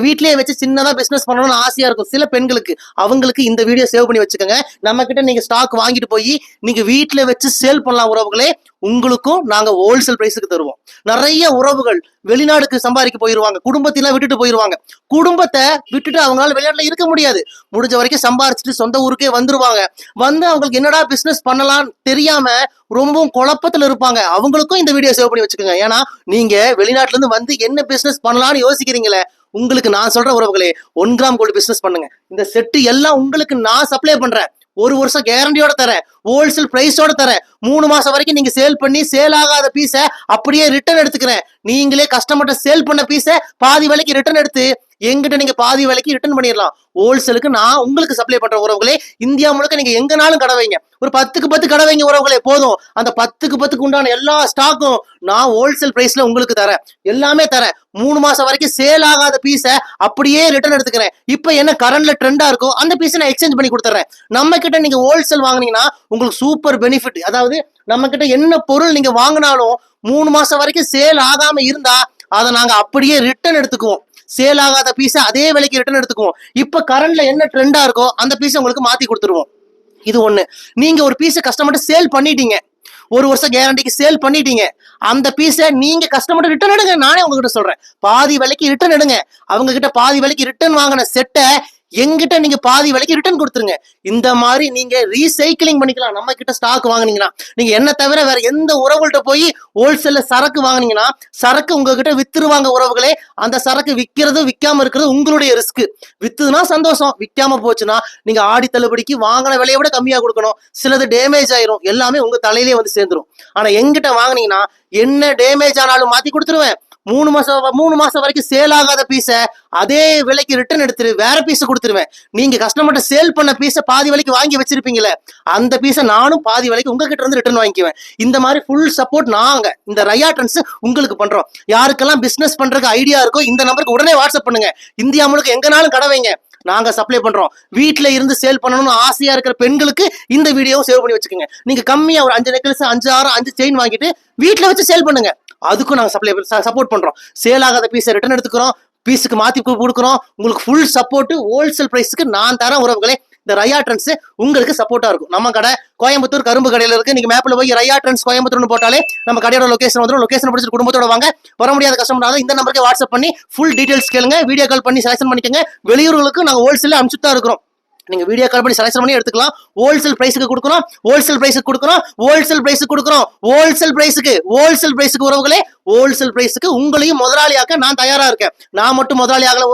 வீட்லயே வச்சு சின்னதா பிசினஸ் பண்ணணும்னு ஆசையா இருக்கும். சில பெண்களுக்கு. அவங்களுக்கு இந்த வீடியோ சேவ் பண்ணி வச்சுக்கோங்க. நம்ம கிட்ட நீங்க ஸ்டாக் வாங்கிட்டு போய் நீங்க வீட்ல வச்சு சேல் பண்ணலாம் உறவுகளே உங்களுக்கும் நாங்க ஹோல்சேல் பிரைஸுக்கு தருவோம். நிறைய உறவுகள் வெளிநாடுக்கு சம்பாதிக்க போயிருவாங்க. குடும்பத்தையெல்லாம் விட்டுட்டு போயிருவாங்க. குடும்பத்தை விட்டுட்டு அவங்களால வெளிநாட்டுல இருக்க முடியாது. முடிஞ்ச வரைக்கும் சம்பாரிச்சிட்டு சொந்த ஊருக்கே வந்துருவாங்க. வந்து அவங்களுக்கு என்னடா பிசினஸ் பண்ணலாம்னு தெரியாம ரொம்பவும் குழப்பத்துல இருப்பாங்க. அவங்களுக்கும் இந்த வீடியோ சேவ் பண்ணி வச்சுக்கோங்க. ஏன்னா நீங்க வெளிநாட்டுல இருந்து வந்து என்ன பிசினஸ் பண்ணலாம்னு யோசிக்கிறீங்களே உங்களுக்கு நான் சொல்ற உறவுகளே ஒன் கிராம் கோல்டு பிசினஸ் பண்ணுங்க. இந்த செட்டு எல்லாம் உங்களுக்கு நான் சப்ளை பண்றேன். ஒரு வருஷம் கேரண்டியோட தரேன். ஹோல்சேல் பிரைஸோட தரேன். மூணு மாசம் வரைக்கும் நீங்க சேல் பண்ணி சேல் ஆகாத பீஸை அப்படியே ரிட்டர்ன் எடுத்துக்கிறேன். நீங்களே கஸ்டமர்கிட்ட சேல் பண்ண பீஸை பாதி விலைக்கு ரிட்டர்ன் எடுத்து எங்கிட்ட நீங்க பாதி விலைக்கு ரிட்டர்ன் பண்ணிடலாம். ஹோல்சேலுக்கு நான் உங்களுக்கு சப்ளை பண்ற உறவுகளே இந்தியா முழுக்க நீங்க எங்கனாலும் கடை வைங்க. ஒரு பத்துக்கு பத்து கடை வைங்க உறவுகளே போதும். அந்த பத்துக்கு பத்துக்கு உண்டான எல்லா ஸ்டாக்கும் நான் ஹோல்சேல் பிரைஸ்ல உங்களுக்கு தரேன். எல்லாமே தரேன். மூணு மாசம் வரைக்கும் சேல் ஆகாத பீஸை அப்படியே ரிட்டர்ன் எடுத்துக்கிறேன். இப்போ என்ன கரண்ட்ல ட்ரெண்டா இருக்கோ அந்த பீஸை நான் எக்ஸ்சேஞ்ச் பண்ணி கொடுத்துறேன். நம்ம கிட்ட நீங்க ஹோல்சேல் வாங்குனீங்கன்னா உங்களுக்கு சூப்பர் பெனிஃபிட் அதாவது நம்ம கிட்ட என்ன பொருள் நீங்க வாங்கினாலும் மூணு மாசம் வரைக்கும் சேல் ஆகாம இருந்தா அதை நாங்க அப்படியே ரிட்டர்ன் எடுத்துக்குவோம். சேல் ஆகாத பீஸை அதே விலைக்கு ரிட்டர்ன் எடுத்துக்குவோம். இப்போ கரண்ட்ல என்ன ட்ரெண்டா இருக்கோ அந்த பீஸை உங்களுக்கு மாத்தி கொடுத்துருவோம். இது ஒன்று நீங்க ஒரு பீஸை கஸ்டமர்கிட்ட சேல் பண்ணிட்டீங்க. ஒரு வருஷம் கேரண்டிக்கு சேல் பண்ணிட்டீங்க. அந்த பீஸை நீங்க கஸ்டமர்ட்ட ரிட்டர்ன் எடுங்க. நானே உங்ககிட்ட சொல்றேன். பாதி விலைக்கு ரிட்டர்ன் எடுங்க. அவங்க கிட்ட பாதி விலைக்கு ரிட்டர்ன் வாங்கின செட்டை எங்கிட்ட நீங்க பாதி விலைக்கு ரிட்டர்ன் கொடுத்துருங்க. இந்த மாதிரி நீங்க ரீசைக்கிளிங் பண்ணிக்கலாம். நம்ம கிட்ட ஸ்டாக் வாங்குனீங்கன்னா நீங்க என்ன தவிர வேற எந்த உறவுகள்ட்ட போய் ஹோல்சேல்ல சரக்கு வாங்குனீங்கன்னா சரக்கு உங்ககிட்ட வித்துருவாங்க உறவுகளே அந்த சரக்கு விற்கிறது விற்காம இருக்கிறது உங்களுடைய ரிஸ்க் வித்துதுன்னா சந்தோஷம். விற்காம போச்சுன்னா நீங்க ஆடி தள்ளுபடிக்கு வாங்கின விலையை விட கம்மியா கொடுக்கணும். சிலது டேமேஜ் ஆயிரும். எல்லாமே உங்க தலையிலே வந்து சேர்ந்துரும். ஆனா எங்கிட்ட வாங்குனீங்கன்னா என்ன டேமேஜ் ஆனாலும் மாத்தி கொடுத்துருவேன். மூணு மாசம் மூணு மாசம் வரைக்கும் சேல் ஆகாத பீஸை அதே விலைக்கு ரிட்டர்ன் எடுத்துரு வேற பீஸ் கொடுத்துருவேன். நீங்க கஸ்டமர்கிட்ட சேல் பண்ண பீஸை பாதி விலைக்கு வாங்கி வச்சிருப்பீங்களே அந்த பீஸை நானும் பாதி விலைக்கு உங்ககிட்ட இருந்து ரிட்டர்ன் வாங்கிக்குவேன். இந்த மாதிரி ஃபுல் சப்போர்ட் நாங்க இந்த ரயா ட்ரெண்ட்ஸ் உங்களுக்கு பண்றோம். யாருக்கெல்லாம் பிசினஸ் பண்றதுக்கு ஐடியா இருக்கோ இந்த நம்பருக்கு உடனே வாட்ஸ்அப் பண்ணுங்க. இந்தியா முழுக்க எங்கனாலும் கடை வைங்க. நாங்க சப்ளை பண்றோம். வீட்டில் இருந்து சேல் பண்ணணும்னு ஆசையா இருக்கிற பெண்களுக்கு இந்த வீடியோவை சேவ் பண்ணி வச்சுக்கோங்க. நீங்க கம்மியா ஒரு அஞ்சு நெக்லஸ் அஞ்சு ஆறு அஞ்சு செயின் வாங்கிட்டு வீட்டில் வச்சு சேல் பண்ணுங்க. அதுக்கும் நாங்கள் சப்ளை சப்போர்ட் பண்ணுறோம் சேல் ஆகாத பீஸை ரிட்டர்ன் எடுத்துக்கிறோம். பீஸுக்கு மாற்றி கொடுக்குறோம். உங்களுக்கு ஃபுல் சப்போர்ட்டு ஹோல்சேல் ப்ரைஸுக்கு நான் தரேன் உறவுகளே இந்த ரயா ட்ரெண்ட்ஸ் உங்களுக்கு சப்போர்ட்டாக இருக்கும். நம்ம கடை கோயம்புத்தூர் கரும்பு கடையில் இருக்கு. நீங்க மேப்பில் போய் ரயா ட்ரெண்ட்ஸ் கோயம்புத்தூர்னு போட்டாலே நம்ம கடையோட லொகேஷன் வந்துடும் லொக்கேஷன் பிடிச்சி குடும்பத்தோட வாங்க. வர முடியாத கஸ்டமர் இந்த நம்பருக்கு வாட்ஸ்அப் பண்ணி ஃபுல் டீடைல்ஸ் கேளுங்க. வீடியோ கால் பண்ணி செலக்ஷன் பண்ணிக்கோங்க. வெளியூர்களுக்கு நாங்கள் ஹோல்சேலில் அனுப்பிச்சுட்டு தான் இருக்கிறோம். நீங்க வீடியோ கால் பண்ணி செலக்ஷன் பண்ணி எடுத்துக்கலாம். ஹோல்சேல் பிரைஸுக்கு கொடுக்குறோம் ஹோல்சேல் பிரைஸுக்கு கொடுக்குறோம் ஹோல்சேல் பிரைஸுக்கு கொடுக்குறோம் ஹோல்சேல் பிரைஸுக்கு ஹோல்சேல் பிரைஸுக்கு உறவுகளே ஹோல்சேல் பிரைஸுக்கு உங்களையும் முதலாளியாக்க நான் தயாரா இருக்கேன். நான் மட்டும் முதலாளி ஆகல